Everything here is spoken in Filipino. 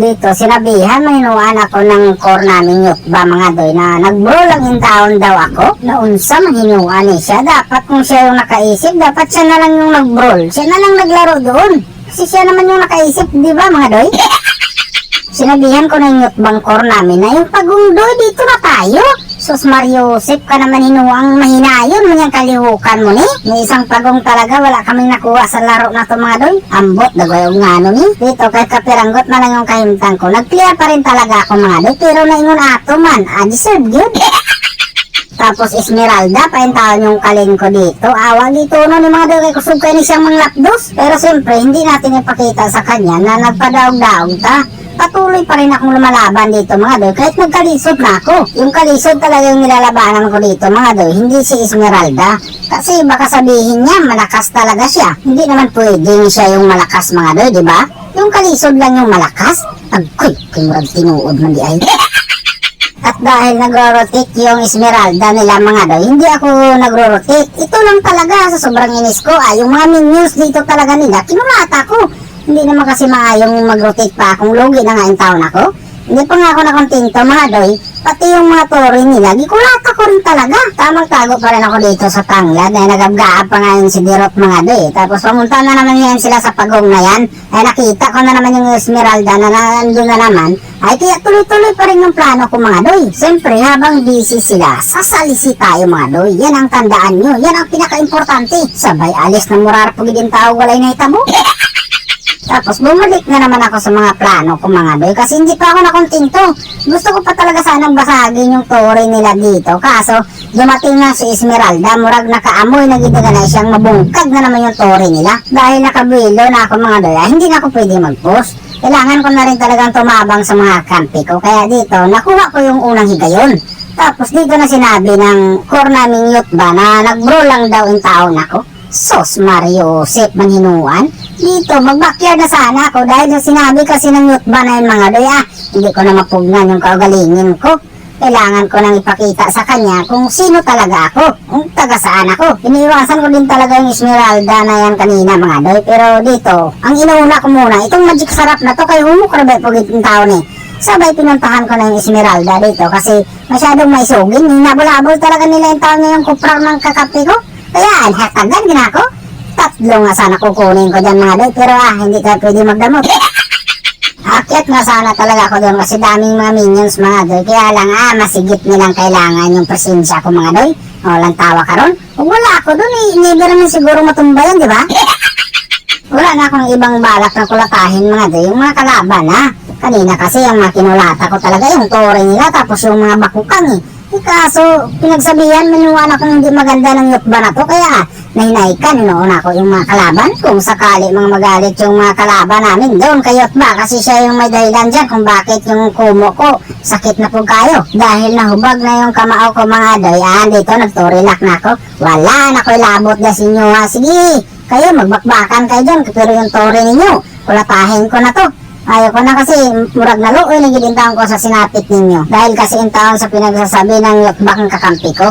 Dito, sinabihan, mahinuan ako ng core namin yut ba mga doy na nagbro lang in taon daw ako. Na unsa mahinuan ni siya. Dapat kung siya yung nakaisip, dapat siya na lang yung nagbrol. Siya na lang naglaro doon. Kasi siya naman yung nakaisip, di ba mga doy? Sinabihan ko ng youth bang core namin na yung pagungdoy dito na tayo. Sus Mario Joseph ka naman hinuang mahinayon mo yung kalihukan mo ni. May isang pagong talaga wala kaming nakuha sa laro na to mga doy. Ambot dagway og ngano ni. Dito kay kapiranggot na lang yung kahimtang ko. Nag-clear pa rin talaga ako mga doy. Pero naingon ato man. Ah, deserve yun. Tapos Esmeralda, paintaon yung kaling ko dito. Awa dito no ni mga doy kay kusog kayo ni siyang mga lapdos. Pero siyempre, hindi natin ipakita sa kanya na nagpadaog-daog ta. Patuloy pa rin akong lumalaban dito mga doy kahit nagkalisod na ako. Yung kalisod talaga yung nilalabanan ko dito mga doy, hindi si Esmeralda. Kasi baka sabihin niya malakas talaga siya. Hindi naman pwedeng siya yung malakas mga doy, di ba? Yung kalisod lang yung malakas. Agkoy, kimurag tinuod man di ay. At dahil nagro-rotate yung Esmeralda nila mga doy, hindi ako nagro-rotate. Ito lang talaga sa sobrang inis ko. Ah, yung mga minions dito talaga nila, kinulata ko. Hindi naman kasi maayong mag-rotate pa akong logi na nga yung taon ako. Hindi pa nga ako nakontento mga doy. Pati yung mga tori nila, gikulata ko rin talaga. Tamang tago pa rin ako dito sa tanglad. Ay nagabgaab pa nga yung si Dirot mga doy. Tapos pamunta na naman yan sila sa pagong na yan. Ay nakita ko na naman yung Esmeralda na nandun na naman. Ay kaya tuloy-tuloy pa rin yung plano ko mga doy. Siyempre habang busy sila, sasalisi tayo mga doy. Yan ang tandaan nyo. Yan ang pinaka-importante. Sabay alis na murar pag din tao walay na itabo. Tapos bumalik na naman ako sa mga plano ko mga doy kasi hindi pa ako nakontinto. Gusto ko pa talaga sanang basagin yung tore nila dito. Kaso dumating na si Esmeralda, murag nakaamoy na gitaga na siyang mabungkag na naman yung tore nila. Dahil nakabuelo na ako mga doy, ah, hindi na ako pwede mag-post. Kailangan ko na rin talagang tumabang sa mga kampi ko. Kaya dito, nakuha ko yung unang higayon. Tapos dito na sinabi ng core naming youth ba na nagbro lang daw yung taon ako. Sos Mario Joseph Manhinuan. Dito, mag-backyard na sana ako dahil sa sinabi kasi ng youth ba na yung mga doy ah, hindi ko na mapugnan yung kaugalingin ko. Kailangan ko nang ipakita sa kanya kung sino talaga ako, kung taga saan ako. Iniiwasan ko din talaga yung Esmeralda na yan kanina mga doy. Pero dito, ang inuuna ko muna, itong magic sarap na to kay ba pagit ng tao ni. Sabay pinuntahan ko na yung Esmeralda dito kasi masyadong may sugin. Nabulabol talaga nila yung tao niya yung kuprang ng kakape ko. Kaya, hatagan din ako. Tatlo nga sana kukunin ko dyan mga doy. Pero ah, hindi ka pwede magdamot. Akyat nga sana talaga ako doon kasi daming mga minions mga doy. Kaya lang ah, masigit nilang kailangan yung presensya ko mga doy. O, lang tawa ka ron. Kung wala ako doon eh, never naman siguro matumba yan, di ba? Wala na akong ibang balak na kulatahin mga doy. Yung mga kalaban ha. Kanina kasi ang mga kinulata ko talaga yung tore nila tapos yung mga bakukang eh. Kaso, pinagsabihan, minuwan akong hindi maganda ng yutba na to, kaya nahinaikan, inoon ako yung mga kalaban. Kung sakali mga magalit yung mga kalaban namin doon kay yutba, kasi siya yung may dahilan dyan kung bakit yung kumo ko sakit na po kayo. Dahil nahubag na yung kamao ko mga doy, ah, dito nagturilak na ako. Wala na ko labot na sinyo ha. Sige, kayo magbakbakan kayo dyan, pero yung tore ninyo, kulatahin ko na to. Ayaw ko na kasi murag na luoy na gidintaon ko sa sinapit ninyo. Dahil kasi in taon sa pinagsasabi ng yukbak ng kakampi ko.